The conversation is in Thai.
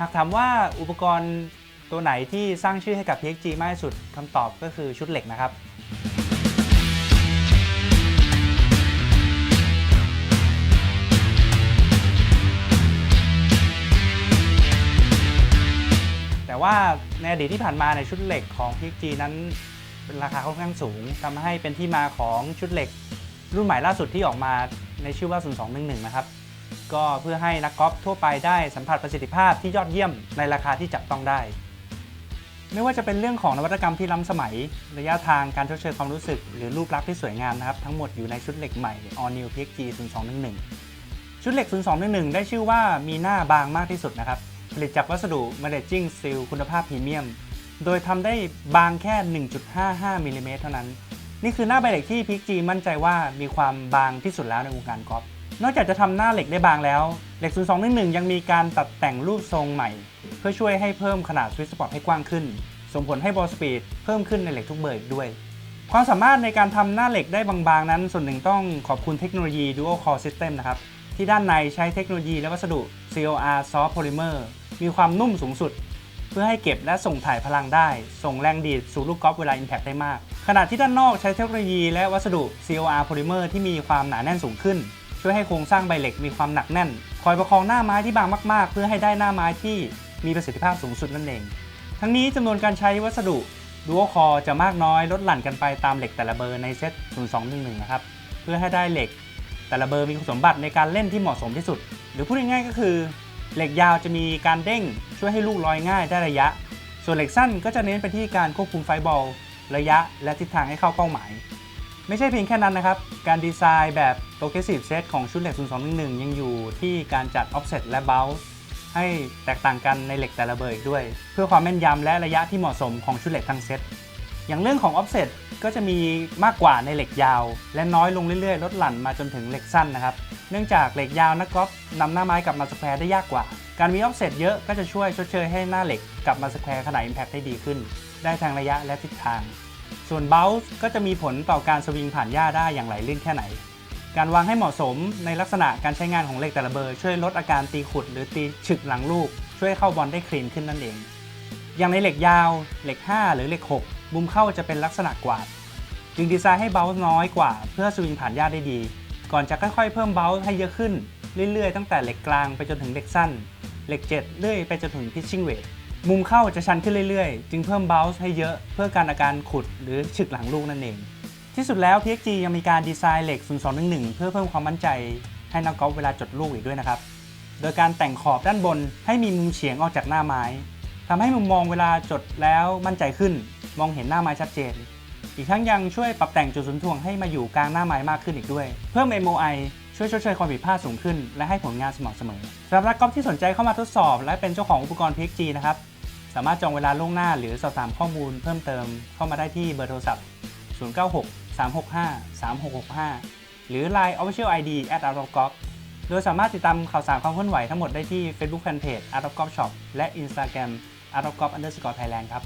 หากถามว่าอุปกรณ์ตัวไหนที่สร้างชื่อให้กับ PXG มากที่สุดคำตอบก็คือชุดเหล็กนะครับ แต่ว่าในอดีตที่ผ่านมาในชุดเหล็กของ PXG นั้นเป็นราคาค่อนข้างสูงทำให้เป็นที่มาของชุดเหล็ก รุ่นใหม่ล่าสุดที่ออกมาในชื่อว่า 0211 นะครับ ก็เพื่อให้นักกอล์ฟทั่วไปได้สัมผัสประสิทธิภาพที่ยอดเยี่ยมในราคาที่จับต้องได้ ไม่ว่าจะเป็นเรื่องของนวัตกรรมที่ล้ำสมัย ระยะทางการชดเชยความรู้สึก หรือรูปลักษณ์ที่สวยงามนะครับทั้งหมดอยู่ในชุดเหล็กใหม่ All New PXG 0211 ชุดเหล็ก 0211 ได้ชื่อว่ามีหน้าบางมากที่สุดนะครับผลิตจากวัสดุ Managing Steel คุณภาพพรีเมียม โดยทำได้บางแค่ 1.55มิลลิเมตรเท่านั้น นี่คือหน้าใบเหล็กที่ PXG มั่นใจว่ามีความบางที่สุดแล้วในวงการกอล์ฟ นอกจากจะทำหน้าเหล็กได้บางแล้ว เหล็ก 0211 ยังมีการตัดแต่งรูปทรงใหม่ เพื่อช่วยให้เพิ่มขนาดสวิตช์สปอตให้กว้างขึ้น ส่งผลให้บอลสปีดเพิ่มขึ้นในเหล็กทุกเบอร์อีกด้วย ความสามารถในการทำหน้าเหล็กได้บางๆ นั้น ส่วนหนึ่งต้องขอบคุณเทคโนโลยี Dual Core System นะครับ ที่ด้านในใช้เทคโนโลยีและวัสดุ COR Soft Polymer มีความนุ่มสูงสุด เพื่อให้เก็บและส่งถ่ายพลังได้ ส่งแรงดีดสู่ลูกกอล์ฟเวลา Impact ได้มาก ขณะที่ด้านนอกใช้เทคโนโลยีและวัสดุ COR Polymer ที่มีความหนาแน่นสูงขึ้น ช่วยให้โครงสร้างใบเหล็กมีความหนักแน่น คอยประคองหน้าไม้ที่บางมาก ๆ เพื่อให้ได้หน้าไม้ที่มีประสิทธิภาพสูงสุดนั่นเอง ทั้งนี้จำนวนการใช้วัสดุ Dual Core จะมากน้อยลดหลั่นกันไปตามเหล็กแต่ละเบอร์ในเซต 0211 นะครับ เพื่อให้ได้เหล็ก แต่ละเบอร์มีคุณสมบัติในการเล่นที่เหมาะสมที่สุด หรือพูดง่ายๆก็คือ เหล็กยาวจะมีการเด้ง ช่วยให้ลูกลอยง่ายได้ระยะ ส่วนเหล็กสั้นก็จะเน้นไปที่การควบคุมไฟบอล ระยะและทิศทางให้เข้าเป้าหมาย ไม่ใช่เพียงแค่นั้นนะครับ การดีไซน์แบบ progressive set ของชุดเหล็ก 0211 ยังอยู่ที่การจัด offset และ bounce ให้แตกต่างกันในเหล็กแต่ละเบอร์อีกด้วย เพื่อความแม่นยำและระยะที่เหมาะสมของชุดเหล็กทั้งเซตอย่างเรื่องของ offset ก็จะมีมากกว่าในเหล็กยาว และน้อยลงเรื่อยๆ ลดหลั่นมาจนถึงเหล็กสั้นนะครับ เนื่องจากเหล็กยาวนักกอล์ฟนำหน้าไม้กลับมาสแควร์ได้ยากกว่า การมี offset เยอะก็จะช่วยชดเชยให้หน้าเหล็กกลับมาสแควร์ขนาด impact ได้ดีขึ้น ได้ทางระยะและทิศทาง ส่วน bounce ก็จะมีผลต่อการสวิงผ่านหญ้าได้อย่างไหลลื่นแค่ไหน การวางให้เหมาะสมในลักษณะการใช้งานของเหล็กแต่ละเบอร์ช่วยลดอาการตีขุด หรือตีฉึกหลังลูก ช่วยให้เข้าบอลได้คลีนขึ้นนั่นเอง อย่างในเหล็กยาว เหล็ก 5 หรือเหล็ก 6 มุมเข้าจะเป็นลักษณะกวาด จึงดีไซน์ให้เบลส์น้อยกว่า เพื่อสวิงผ่านหญ้าได้ดี ก่อนจะค่อยๆ เพิ่มเบลส์ให้เยอะขึ้นเรื่อยๆ ตั้งแต่เหล็กกลางไปจนถึงเหล็กสั้น เหล็ก 7 เรื่อยไปจนถึงพิชชิ่งเวท มุมเข้าจะชันขึ้นเรื่อยๆ จึงเพิ่มเบลส์ให้เยอะเพื่อการอาการขุดหรือฉึกหลังลูกนั่นเอง ที่สุดแล้ว PXG ยังมีการดีไซน์เหล็ก 0211 เพื่อเพิ่มความมั่นใจให้นักกอล์ฟเวลาจดลูกอีกด้วยนะครับ โดยการแต่งขอบด้านบนให้มีมุมเฉียงออกจากหน้าไม้ทำให้มุมมองเวลาจดแล้วมั่นใจขึ้น มองเห็นหน้าไม้ชัดเจน อีกทั้งยังช่วยปรับแต่งจุดศูนย์ถ่วงให้มาอยู่กลางหน้าไม้มากขึ้นอีกด้วย เพิ่ม MOI ช่วยชดเชยความผิดพลาดสูงขึ้น และให้ผลงานสม่ำเสมอสำหรับนักกอล์ฟที่สนใจเข้ามาทดสอบ และเป็นเจ้าของอุปกรณ์ PXG นะครับ สามารถจองเวลาล่วงหน้าหรือสอบถามข้อมูลเพิ่มเติมเข้ามาได้ที่เบอร์โทรศัพท์ 096 365 3665 หรือ Line Official ID at a r o g o f โดยสามารถติดตามข่าวสารความเคลื่อนไหวทั้งหมดได้ที่ Facebook Fanpage Artogolf Shop และ Instagram Out of Golf underscore Thailand ครับ